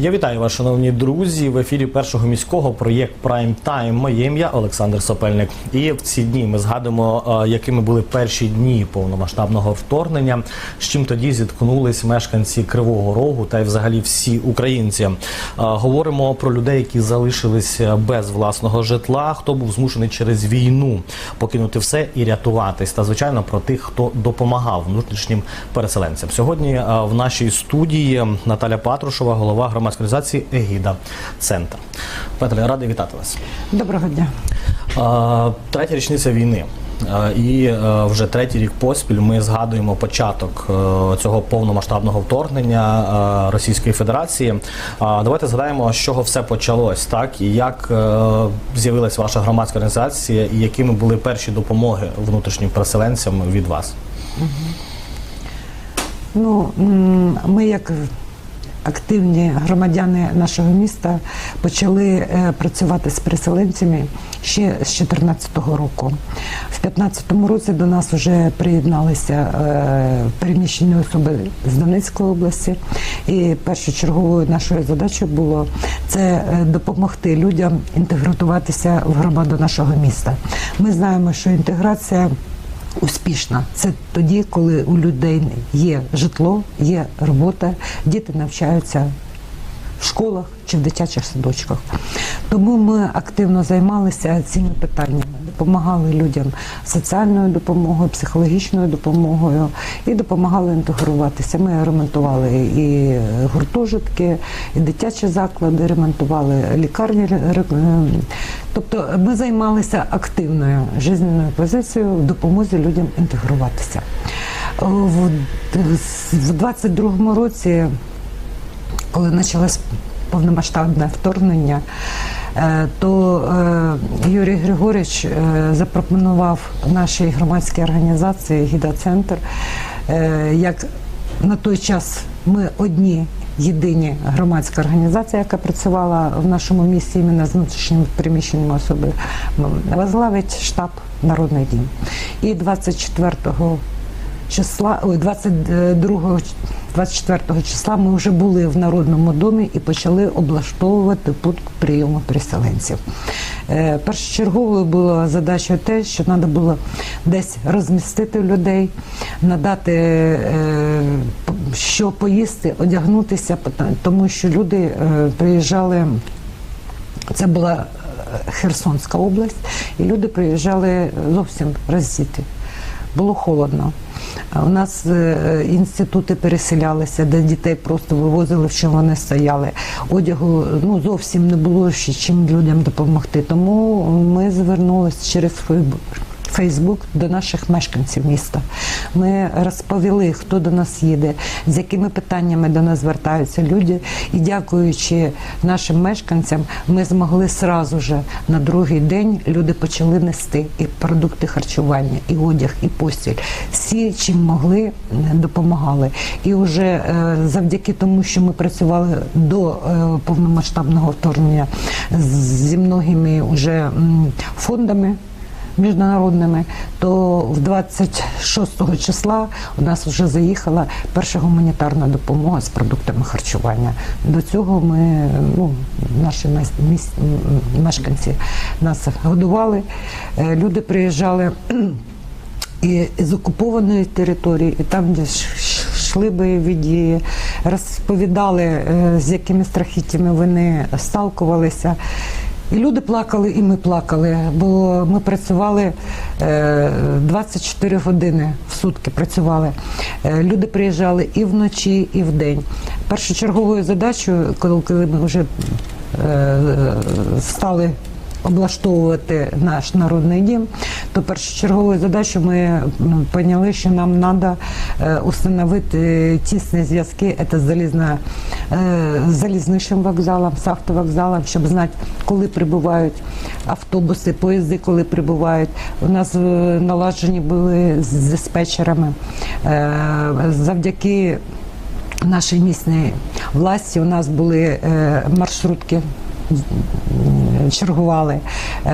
Я вітаю вас, шановні друзі. В ефірі першого міського проєкт Прайм Тайм. Моє ім'я Олександр Сопельник. І в ці дні ми згадуємо, е, якими були перші дні повномасштабного вторгнення, з чим тоді зіткнулись мешканці Кривого Рогу та й взагалі всі українці. Е, Говоримо про людей, які залишилися без власного житла, хто був змушений через війну покинути все і рятуватись. Та звичайно про тих, хто допомагав внутрішнім переселенцям. Сьогодні е, в нашій студії Наталя Патрушева, голова громадської організації Егіда Центр. Петре, радий вітати вас. Доброго дня. Третя річниця війни. І е, вже третій рік поспіль ми згадуємо початок е, цього повномасштабного вторгнення е, Російської Федерації. Давайте згадаємо, з чого все почалось, так і як з'явилась ваша громадська організація, і якими були перші допомоги внутрішнім переселенцям від вас. Ну, ми як активні громадяни нашого міста почали е, працювати з переселенцями ще з 2014 року. В 2015 році до нас вже приєдналися е, переміщені особи з Донецької області. І першочерговою нашою задачею було це е, допомогти людям інтегруватися в громаду нашого міста. Ми знаємо, що інтеграція успішна. Це тоді, коли у людей є житло, є робота, діти навчаються в школах чи в дитячих садочках. Тому ми активно займалися цими питаннями, допомагали людям соціальною допомогою, психологічною допомогою і допомагали інтегруватися. Ми ремонтували і гуртожитки, і дитячі заклади, ремонтували лікарні. Тобто ми займалися активною жизненною позицією в допомозі людям інтегруватися. В в 22-му році коли почалось повномасштабне вторгнення, то е, Юрій Григорович е, запропонував нашій громадській організації Гіда-центр, е, як на той час ми одні. Єдині громадська організація, яка працювала в нашому місті іменно з внутрішніми переміщеними особами, возглавить штаб Народний дім. І 24 числа, ой, 22 24 числа ми вже були в Народному домі і почали облаштовувати пункт прийому переселенців. Е, Першочерговою була задача те, що треба було десь розмістити людей, надати е, що поїсти, одягнутися, тому що люди е, приїжджали. Це була Херсонська область, і люди приїжджали зовсім роздіти. Було холодно. У нас е, інститути переселялися, де дітей просто вивозили, в чому вони стояли. Одягу ну зовсім не було ще чим людям допомогти. Тому ми звернулися через Фейсбук. Фейсбук до наших мешканців міста. Ми розповіли, хто до нас їде, з якими питаннями до нас звертаються люди. І дякуючи нашим мешканцям, ми змогли сразу же на другий день люди почали нести і продукти харчування, і одяг, і постіль. Всі, чим могли, допомагали. І вже е, завдяки тому, що ми працювали до е, повномасштабного вторгнення зі многими уже м, фондами міжнародними, то в 26 числа у нас вже заїхала перша гуманітарна допомога з продуктами харчування. До цього ми, ну, наші мешканці нас годували, Е, люди приїжджали. І з окупованої території, і там, де йшли бойові дії, розповідали, е, з якими страхіттями вони сталкувалися. І люди плакали, і ми плакали, бо ми працювали е, 24 години в сутки. Працювали. Е, Люди приїжджали і вночі, і вдень. Першочерговою задачею, коли, коли ми вже е, стали облаштовувати наш народний дім, то першочерговою задачею ми поняли, що нам треба установити тісні зв'язки це залізна, е, залізничним вокзалом, з автовокзалом, щоб знати, коли прибувають автобуси, поїзди, коли прибувають. У нас е, наладжені були з диспетчерами. Е, Завдяки нашій місній власті у нас були маршрутки чергували, е,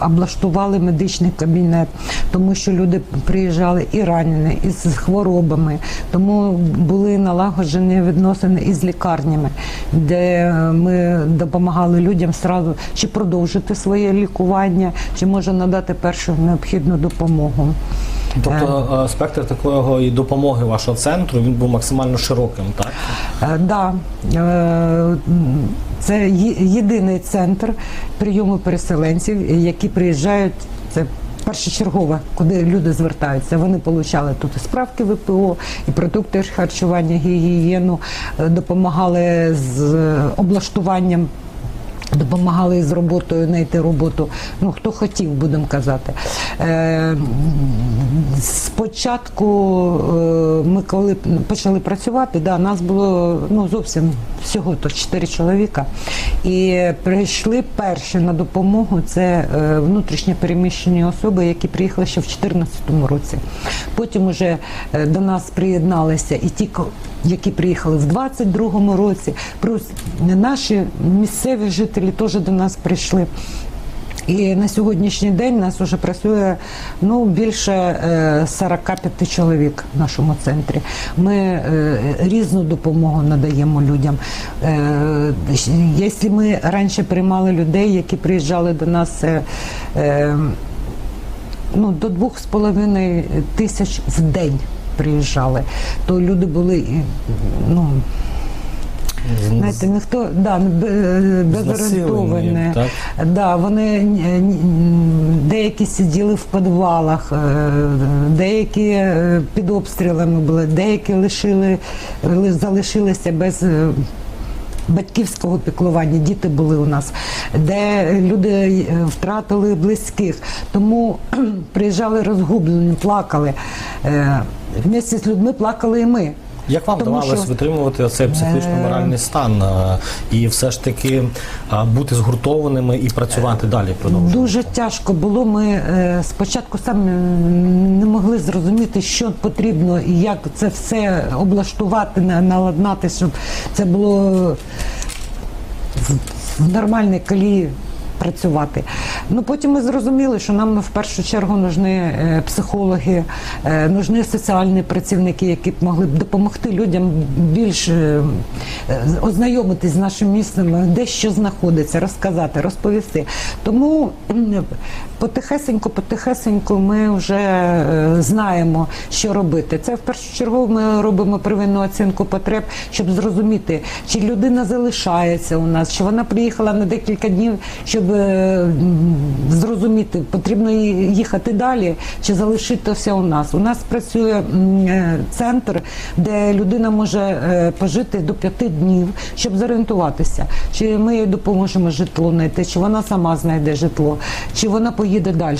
облаштували медичний кабінет, тому що люди приїжджали і ранені, і з хворобами. Тому були налагоджені відносини із лікарнями, де ми допомагали людям сразу чи продовжити своє лікування, чи може надати першу необхідну допомогу. Тобто е, спектр такого і допомоги вашого центру він був максимально широким, так? Е, Да, Е, це єдиний центр прийому переселенців, які приїжджають. Це першочергове, куди люди звертаються. Вони отримали тут і справки ВПО, і продукти харчування, гігієну, е, допомагали з е, облаштуванням. Допомагали з роботою знайти роботу. Ну хто хотів, будемо казати. Е, спочатку е, ми коли почали працювати, да, нас було ну зовсім всього то 4 чоловіка. І прийшли перші на допомогу. Це е, внутрішньо переміщені особи, які приїхали ще в 2014 році. Потім уже е, до нас приєдналися і ті, які приїхали в 22-му році, плюс наші місцеві жителі теж до нас прийшли. І на сьогоднішній день нас вже працює ну більше е, 45 чоловік в нашому центрі. Ми е, різну допомогу надаємо людям. Якщо ми раніше приймали людей, які приїжджали до нас. е, е, ну, до двох з половиною тисяч в день приїжджали, то люди були ну, знаєте, ніхто да, бе- безорієнтовані. Да, вони е, деякі сиділи в підвалах, е, деякі е, під обстрілами були, деякі лишили, залишилися без. е, Батьківського піклування діти були у нас, де люди е, втратили близьких, тому приїжджали розгублені, плакали. Е, Вместе з людьми плакали і ми. Як вам Тому вдавалося що- витримувати цей психічно-моральний стан е, і все ж таки е, бути згуртованими і працювати далі? Продовжувати? Дуже тяжко було. Ми е, спочатку самі не могли зрозуміти, що потрібно і як це все облаштувати, наладнати, щоб це було в нормальній колії працювати. Ну потім ми зрозуміли, що нам в першу чергу нужні е, психологи, е, нужні соціальні працівники, які б могли б допомогти людям більш е, ознайомитись з нашим містом, де що знаходиться, розказати, розповісти. Тому потихесенько, потихесенько ми вже е, знаємо, що робити. Це в першу чергу ми робимо первинну оцінку потреб, щоб зрозуміти, чи людина залишається у нас, чи вона приїхала на декілька днів, щоб е, зрозуміти, потрібно їхати далі, чи залишитися у нас. У нас працює е, центр, де людина може пожити до п'яти днів, щоб зорієнтуватися, чи ми їй допоможемо житло знайти, чи вона сама знайде житло, чи вона поїде далі.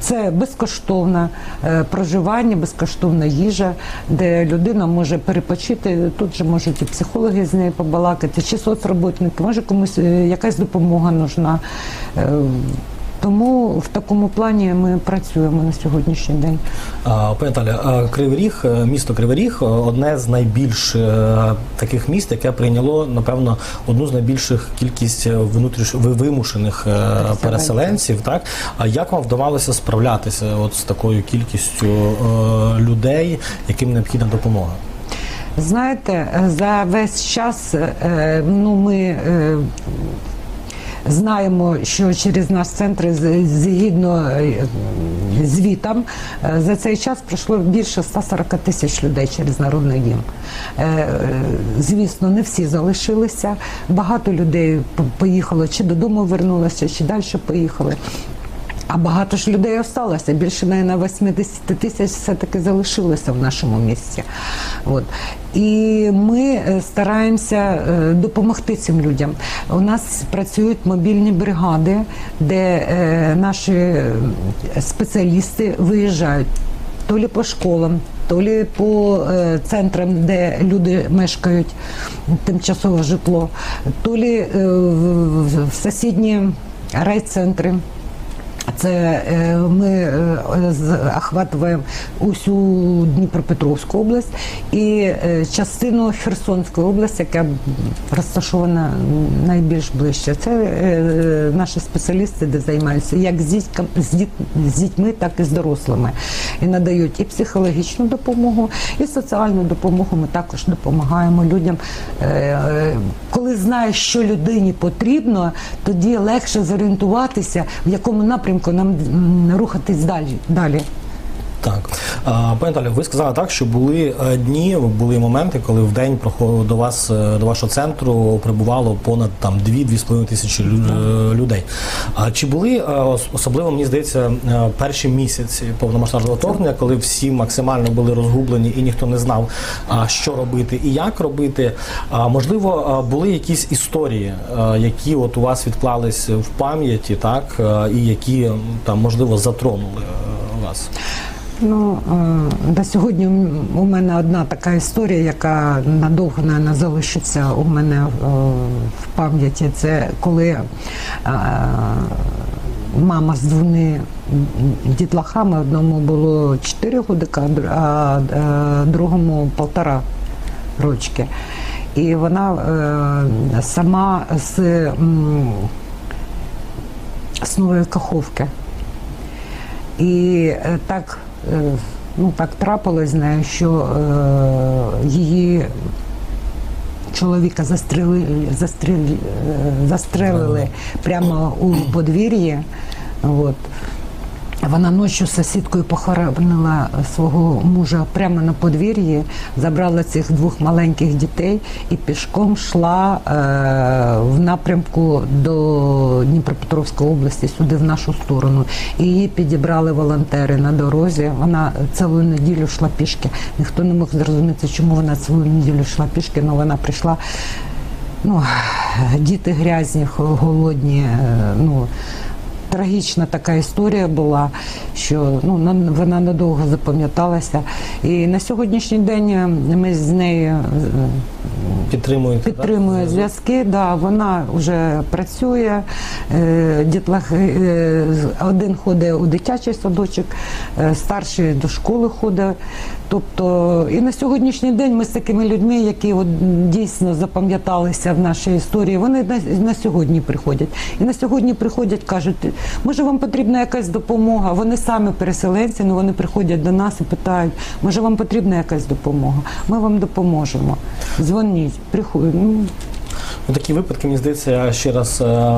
Це безкоштовне е, проживання, безкоштовна їжа, де людина може перепочити. Тут же можуть і психологи з нею побалакати, чи соцроботники, може комусь е, якась допомога нужна. Тому в такому плані ми працюємо на сьогоднішній день. Пані Наталя, Кривий Ріг, е, місто Кривий Ріг е, одне з найбільш е, таких міст, яке прийняло, напевно, одну з найбільших кількість е, внутріш вимушених переселенців. Так а як вам вдавалося справлятися от з такою кількістю людей, яким необхідна допомога? Знаєте, за весь час ну, ми знаємо, що через наш центр згідно е, звітам е, за цей час пройшло більше 140 тисяч людей через народний дім. Е, Звісно, не всі залишилися. Багато людей по- поїхало чи додому вернулося, чи далі поїхали. А багато ж людей осталося. Більше на 80 тисяч все-таки залишилося в нашому місті. От. І ми е, стараємося е, допомогти цим людям. У нас працюють мобільні бригади, де е, наші спеціалісти виїжджають то лі по школам, то лі по центрам, де люди мешкають, тимчасове житло, то лі в- в сусідні райцентри Це е, ми е, охватуємо усю Дніпропетровську область і е, частину Херсонської області, яка розташована найбільш ближче. Це наші спеціалісти, де займаються як з, дітьми, так і з дорослими. І надають і психологічну допомогу, і соціальну допомогу. Ми також допомагаємо людям. Коли знаєш, що людині потрібно, тоді легше зорієнтуватися, в якому напрямку нам рухатись далі. далі. Так, пані Наталі, ви сказали так, що були е, дні, були моменти, коли в день до вас е, до вашого центру прибувало понад там 2-2,5 тисячі е, людей. А чи були особливо, мені здається, перші місяці повномасштабного вторгнення, коли всі максимально були розгублені і ніхто не знав, що робити і як робити? А, можливо, були якісь історії, які от у вас відклались в пам'яті, так і які там можливо затронули вас. Ну, е, до сьогодні у мене одна така історія, яка надовго наверное, залишиться у мене е, в пам'яті. Це коли е, мама з двома дітлахами, одному було 4 годика, а др- а е, другому полтора рочки. І вона е, сама з, м, з Нової Каховки. І е, так, е, ну, так трапилось з нею, що е, її чоловіка застріли, застріли, застрелили прямо у подвір'ї. От. Вона ночі сусідкою похоронила свого мужа прямо на подвір'ї, забрала цих двох маленьких дітей і пішком йшла е, в напрямку до Дніпропетровської області, сюди в нашу сторону. І її підібрали волонтери на дорозі. Вона цілу неділю йшла пішки. Ніхто не мог зрозуміти, чому вона цілу неділю йшла пішки, але вона прийшла. Ну, діти грязні, голодні. е, Ну, трагічна така історія була, що ну, на- вона надовго запам'яталася. І на сьогоднішній день е, ми з нею е, Підтримуєте так? підтримує зв'язки. Да, вона вже працює. Е, Дітлах один ходить у дитячий садочок, старший до школи ходить. Тобто, і на сьогоднішній день ми з такими людьми, які от дійсно запам'яталися в нашій історії, вони на, на сьогодні приходять. І на сьогодні приходять, кажуть, може вам потрібна якась допомога. Вони самі переселенці, але вони приходять до нас і питають, може вам потрібна якась допомога. Ми вам допоможемо. Дзвоніть, приходять. Ну, такі випадки, мені здається, ще раз е,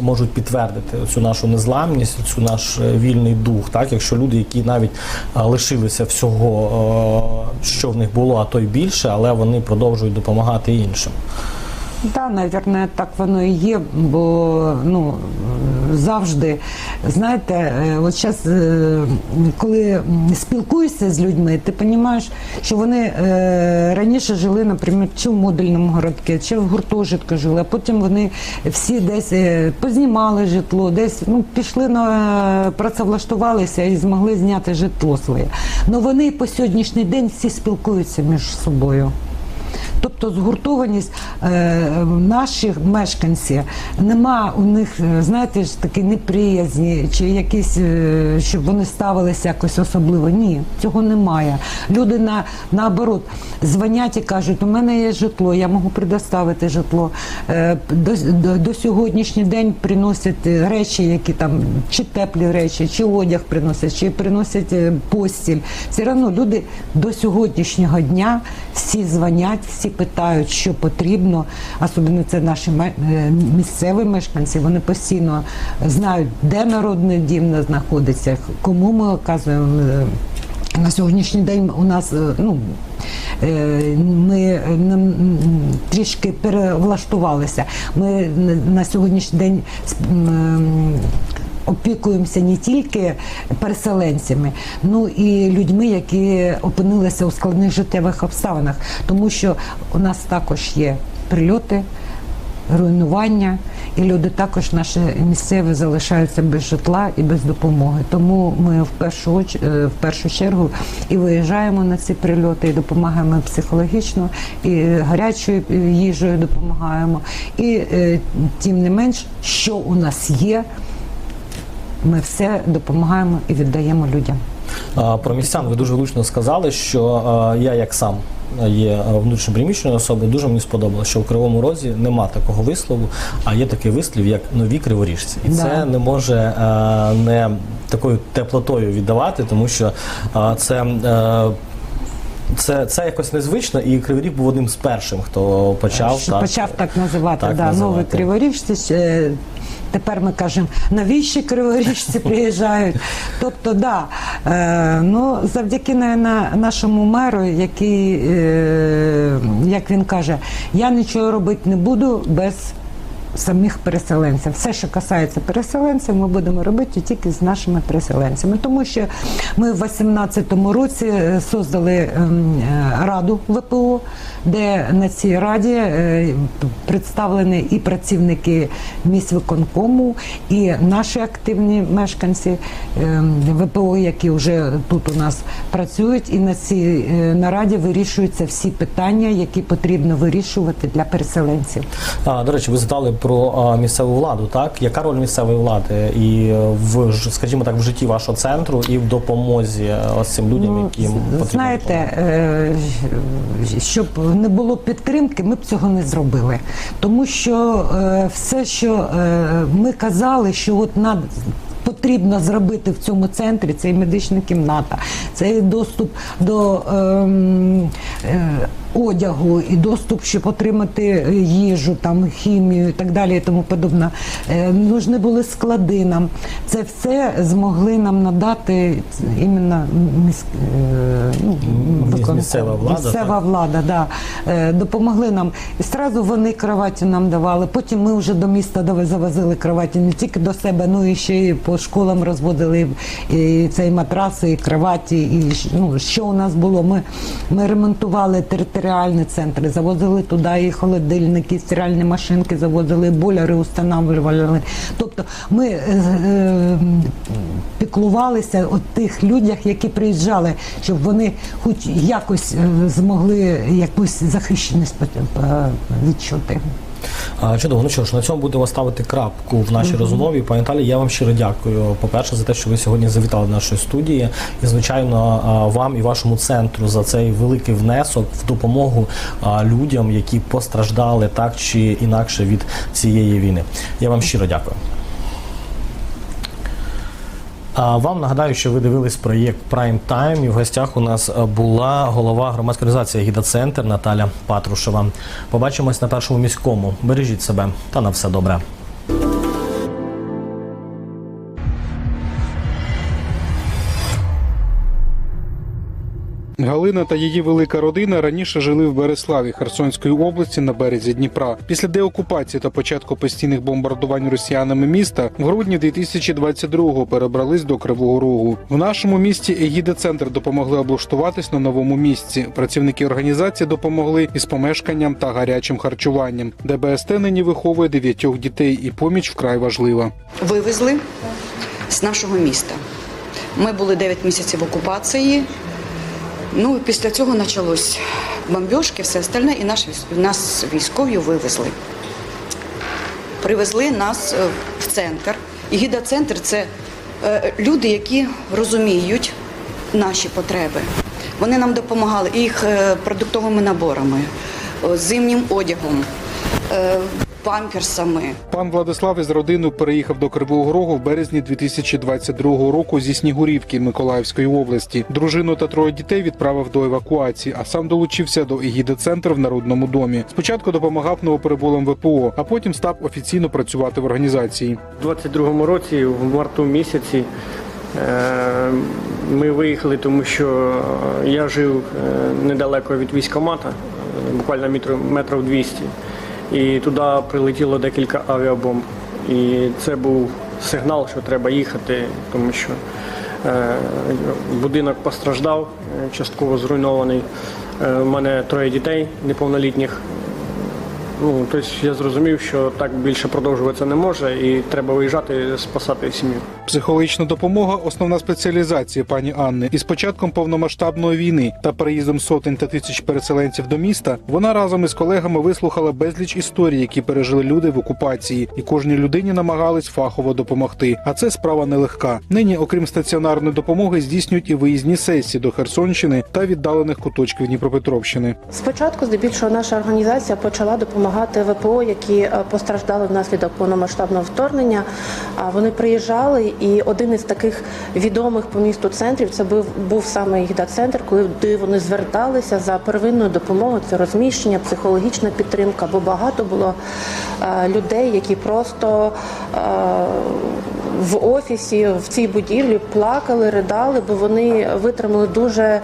можуть підтвердити цю нашу незламність, цю наш е, вільний дух. Так, якщо люди, які навіть е, лишилися всього, е, що в них було, а то й більше, але вони продовжують допомагати іншим. Так, навірно, так воно і є, бо ну завжди, знаєте, е, от зараз, коли спілкуєшся з людьми, ти розумієш, що вони е, раніше жили, наприклад, чи в модульному городку, чи в гуртожитку жили, а потім вони всі десь е, познімали житло, десь ну, пішли на працевлаштувалися і змогли зняти житло своє. Ну вони по сьогоднішній день всі спілкуються між собою. Тобто згуртованість е, наших мешканців нема у них, е, знаєте, ж такі неприязні чи якісь, е, щоб вони ставилися якось особливо. Ні, цього немає. Люди на наоборот дзвонять і кажуть, у мене є житло, я можу предоставити житло. До, до, до сьогоднішній день приносять речі, які там чи теплі речі, чи одяг приносять, чи приносять постіль. Все одно люди до сьогоднішнього дня всі дзвонять, всі питають, що потрібно. Особливо це наші е, місцеві мешканці. Вони постійно знають, де народний дім знаходиться, кому ми оказуємо. е, на сьогоднішній день у нас е, ну, ми трішки перевлаштувалися. Ми на- сьогоднішній день опікуємося не тільки переселенцями, ну і людьми, які опинилися у складних життєвих обставинах, тому що у нас також є прильоти. Руйнування, і люди також наші місцеві залишаються без житла і без допомоги. Тому ми в першу е, в першу чергу і виїжджаємо на ці прильоти, і допомагаємо психологічно, і гарячою їжею допомагаємо. І е, тим не менш, що у нас є, ми все допомагаємо і віддаємо людям. Про містян ви дуже влучно сказали, що я як сам є а, внутрішньопереміщеною особою, дуже мені сподобалося, що в Кривому Розі нема такого вислову, а є такий вислів, як нові криворіжці. І Да. це не може а, не такою теплотою віддавати, тому що а, це. е, це, це якось незвично, і Кривий Ріг був одним з першим, хто почав так, почав так називати, так да, називати. нові криворіжці. Тепер ми кажемо, навіщо криворіжці приїжджають? Тобто, да, е, ну, завдяки наверно, нашому меру, який, е, як він каже, я нічого робити не буду без самих переселенців. Все, що касається переселенців, ми будемо робити тільки з нашими переселенцями. Тому що ми в 2018 році е, создали ем, е, раду ВПО, де на цій раді е, представлені і працівники міськвиконкому, і наші активні мешканці ем, ВПО, які вже тут у нас працюють, і на цій нараді вирішуються всі питання, які потрібно вирішувати для переселенців. А, до речі, ви згадали про а, місцеву владу, так? Яка роль місцевої влади і е, в скажімо так, в житті вашого центру і в допомозі е, ось цим людям, Ну, яким з- знаєте, е, щоб не було підтримки, ми б цього не зробили. Тому що все, що ми казали, що от над. Потрібно зробити в цьому центрі це і медична кімната, це і доступ до ем, е, одягу, і доступ, щоб отримати їжу, там хімію і так далі, і тому подобне. Е, нужні були склади нам. Це все змогли нам надати іменно міс, е, ну, Міс- місцева влада, Місцева так? влада, да. Е, допомогли нам. І зразу вони кроваті нам давали. Потім ми вже до міста завозили кроваті не тільки до себе, ну і ще й по школам розводили і цей матраси, і кроваті, і ну, що у нас було. Ми, ми ремонтували територіальні центри, завозили туди і холодильники, і стиральні машинки, завозили, боляри устанавливали. Тобто ми е, е, піклувалися от тих людях, які приїжджали, щоб вони хоч якось е, змогли якусь захищеність е, відчути. Чудово, ну що ж, на цьому будемо ставити крапку в нашій розмові. Пані Наталі, я вам щиро дякую. По-перше, за те, що ви сьогодні завітали до нашої студії. І, звичайно, вам і вашому центру за цей великий внесок в допомогу людям, які постраждали так чи інакше від цієї війни. Я вам щиро дякую. Вам нагадаю, що ви дивились проєкт Prime Time, і в гостях у нас е, була голова громадської організації Гіда Центр Наталя Патрушева. Побачимось на першому міському. Бережіть себе та на все добре. Галина та її велика родина раніше жили в Береславі Херсонської області на березі Дніпра. Після деокупації та початку постійних бомбардувань росіянами міста в грудні 2022-го перебрались до Кривого Рогу. В нашому місті Егіда Центр допомогли облаштуватись на новому місці. Працівники організації допомогли із помешканням та гарячим харчуванням. ДБСТ нині виховує дев'ятьох дітей, і поміч вкрай важлива. вивезли з нашого міста. Ми були 9 місяців окупації. Ну після цього почалось бомбіжки, все остальне, і наш, нас військові вивезли. Привезли нас е, в центр. І гіда-центр це е, люди, які розуміють наші потреби. Вони нам допомагали їх е, продуктовими наборами, зимнім одягом, памперсами. Пан Владислав із родиною переїхав до Кривого Рогу в березні 2022 року зі Снігурівки Миколаївської області. Дружину та троє дітей відправив до евакуації, а сам долучився до егіди центру в народному домі. Спочатку допомагав новоприбулим ВПО, а потім став офіційно працювати в організації. У 22-му році, в марту місяці, е, ми виїхали, тому що я жив е, недалеко від військкомата, е, буквально метрів 200. І туди прилетіло декілька авіабомб. І це був сигнал, що треба їхати, тому що е, будинок постраждав, е, частково зруйнований. Е, У мене троє дітей неповнолітніх. Ну тобто я зрозумів, що так більше продовжуватися не може, і треба виїжджати спасати сім'ю. Психологічна допомога основна спеціалізація пані Анни. І з початком повномасштабної війни та переїздом сотень та тисяч переселенців до міста вона разом із колегами вислухала безліч історій, які пережили люди в окупації, і кожній людині намагались фахово допомогти. А це справа нелегка. Нині, окрім стаціонарної допомоги, здійснюють і виїзні сесії до Херсонщини та віддалених куточків Дніпропетровщини. Спочатку, здебільшого, наша організація почала допомагати ВПО, які е, постраждали внаслідок повномасштабного вторгнення. А Вони приїжджали, і один із таких відомих по місту центрів це був, був саме центр, куди вони зверталися за первинною допомогою. Це розміщення, психологічна підтримка, бо багато було е, людей, які просто е, в офісі в цій будівлі плакали, ридали, бо вони витримали дуже е,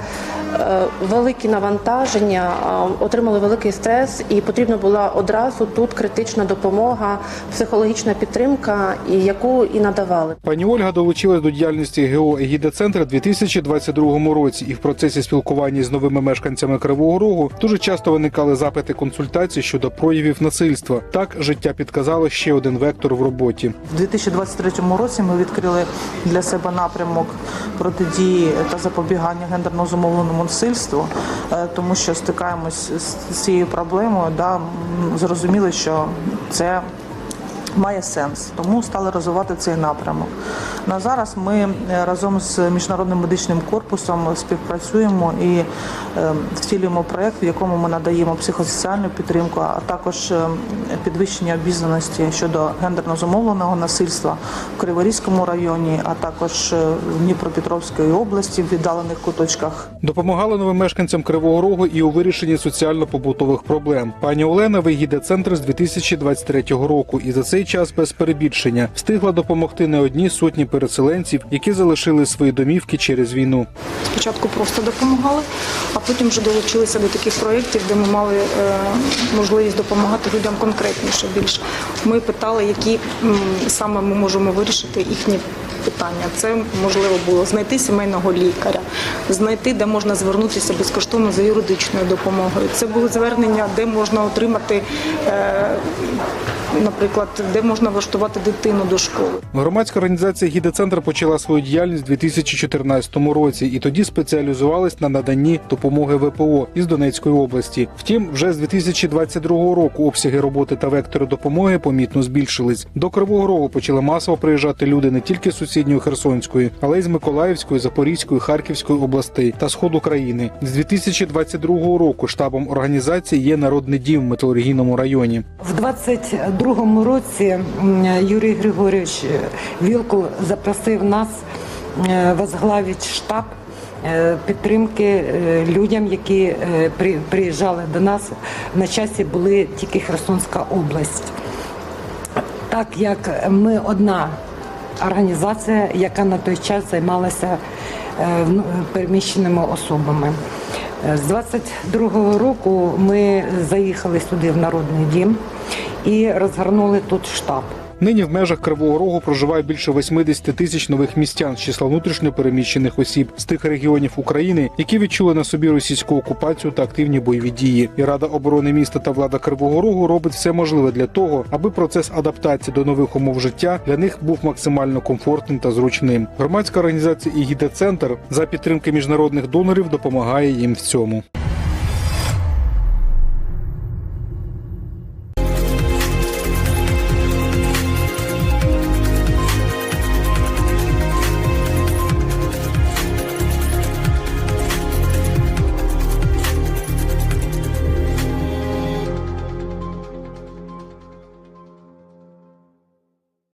великі навантаження, отримали великий стрес, і потрібна була одразу тут критична допомога, психологічна підтримка, яку і надавали. Пані Ольга долучилась до діяльності ГО «Егіда Центр» у 2022 році, і в процесі спілкування з новими мешканцями Кривого Рогу дуже часто виникали запити консультацій щодо проявів насильства. Так життя підказало ще один вектор в роботі. У 2023 році ми відкрили для себе напрямок протидії та запобігання гендерно зумовленому насильству, е, тому що стикаємось з цією проблемою. Да, зрозуміли, що це має сенс, тому стали розвивати цей напрямок. На зараз ми е, разом з міжнародним медичним корпусом співпрацюємо і е, втілюємо проект, в якому ми надаємо психосоціальну підтримку, а також е, підвищення обізнаності щодо гендерно зумовленого насильства в Криворізькому районі, а також в Дніпропетровській області в віддалених куточках. Допомагали новим мешканцям Кривого Рогу і у вирішенні соціально-побутових проблем. Пані Олена вигідає центр з 2023 року, і за цей час без перебільшення встигла допомогти не одній сотні переселенців, які залишили свої домівки через війну. Спочатку просто допомагали, а потім вже долучилися до таких проєктів, де ми мали е, можливість допомагати людям конкретніше більше. Ми питали, які саме ми можемо вирішити їхні питання. Це можливо було знайти сімейного лікаря, знайти, де можна звернутися безкоштовно за юридичною допомогою. Це були звернення, де можна отримати. Е, Наприклад, де можна влаштувати дитину до школи. Громадська організація «Гідецентр» почала свою діяльність у 2014 році і тоді спеціалізувалась на наданні допомоги ВПО із Донецької області. Втім, вже з 2022 року обсяги роботи та вектори допомоги помітно збільшились. До Кривого Рогу почали масово приїжджати люди не тільки з сусідньої Херсонської, але й з Миколаївської, Запорізької, Харківської областей та сходу країни. З 2022 року штабом організації є народний дім в металургійному районі. В 22-му році Юрій Григорійович Вілкул запросив нас е, возглавити штаб е, підтримки е, людям, які е, приїжджали до нас. На часі були тільки Херсонська область. Так як ми одна організація, яка на той час займалася е, переміщеними особами. Е, З 22-го року ми заїхали сюди в Народний дім і розгорнули тут штаб. Нині в межах Кривого Рогу проживає більше 80 тисяч нових містян з числа внутрішньо переміщених осіб з тих регіонів України, які відчули на собі російську окупацію та активні бойові дії. І Рада оборони міста та влада Кривого Рогу робить все можливе для того, аби процес адаптації до нових умов життя для них був максимально комфортним та зручним. Громадська організація «Ігіде Центр за підтримки міжнародних донорів допомагає їм в цьому.